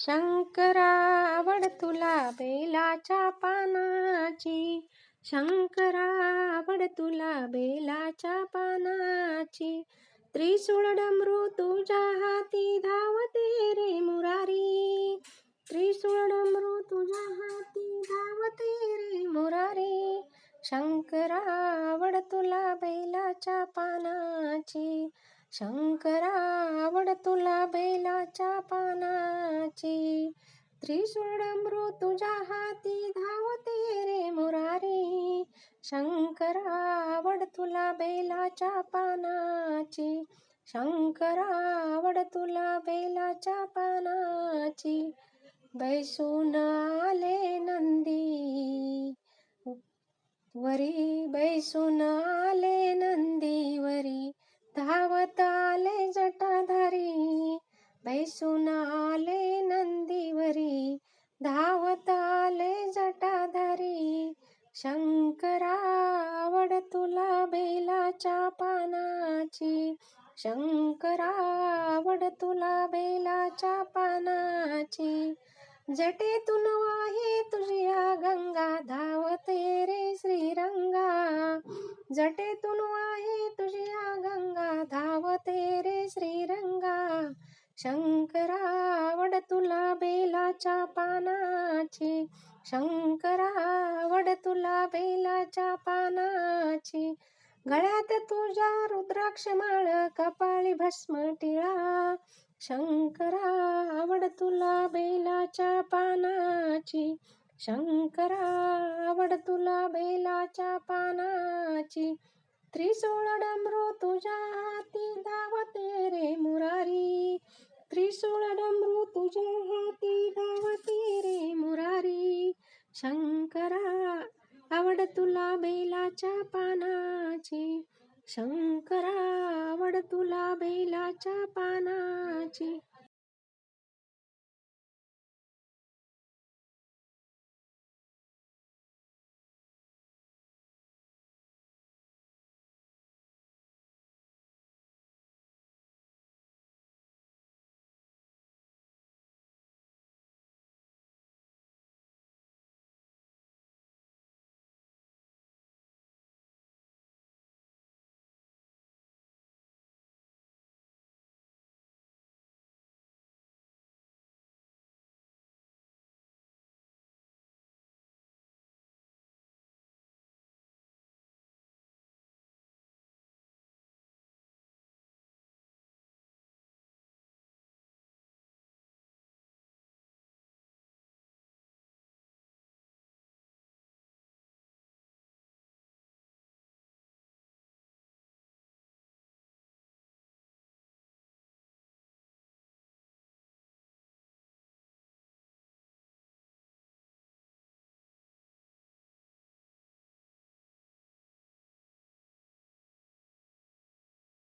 शंकरा आवड तुला बेलाच्या पानाची. शंकरा आवड तुला बेलाच्या पानाची. त्रिशूळ डमरू तुझ्या हाती धावते रे मुरारी. त्रिशूळ डमरू तुझ्या हाती धावते रे मुरारी. शंकरा आवड तुला बेलाच्या पानाची. शंकरा आवड तुला बैलाच्या पानाची. त्रिशूळ मृ तुझ्या हाती धावते रे मुरारी. शंकरा आवड तुला बैलाच्या पानाची. शंकरा आवड तुला बैलाच्या पानाची. बैसून आले नंदी. वरी बैसून आले नंदीवरी धावत आले जटाधारी बैसून आले नंदीवरी. धावत आले जटाधारी शंकरा आवड तुला बेलाच्या पानाची. शंकरा आवड तुला बेलाच्या पानाची. जटेतून वाहे तुझ्या गंगा धावते रे श्रीरंगा. जटेतून वाहे तेरे रे श्रीरंगा शंकरा आवड तुला बेलाच्या पानाची शंकरा आवड तुला बेलाच्या पानाची. गळ्यात तुझ्या रुद्राक्ष माळ कपाळी भस्म टिळा शंकरा आवड तुला बेलाच्या पानाची शंकरा आवड तुला बेलाच्या पानाची. त्रिसोळ डमरू तुझ्या हाती शंकरा आवड तुला बैलाच्या पानाची. शंकरा आवड तुला बैलाच्या पानाची.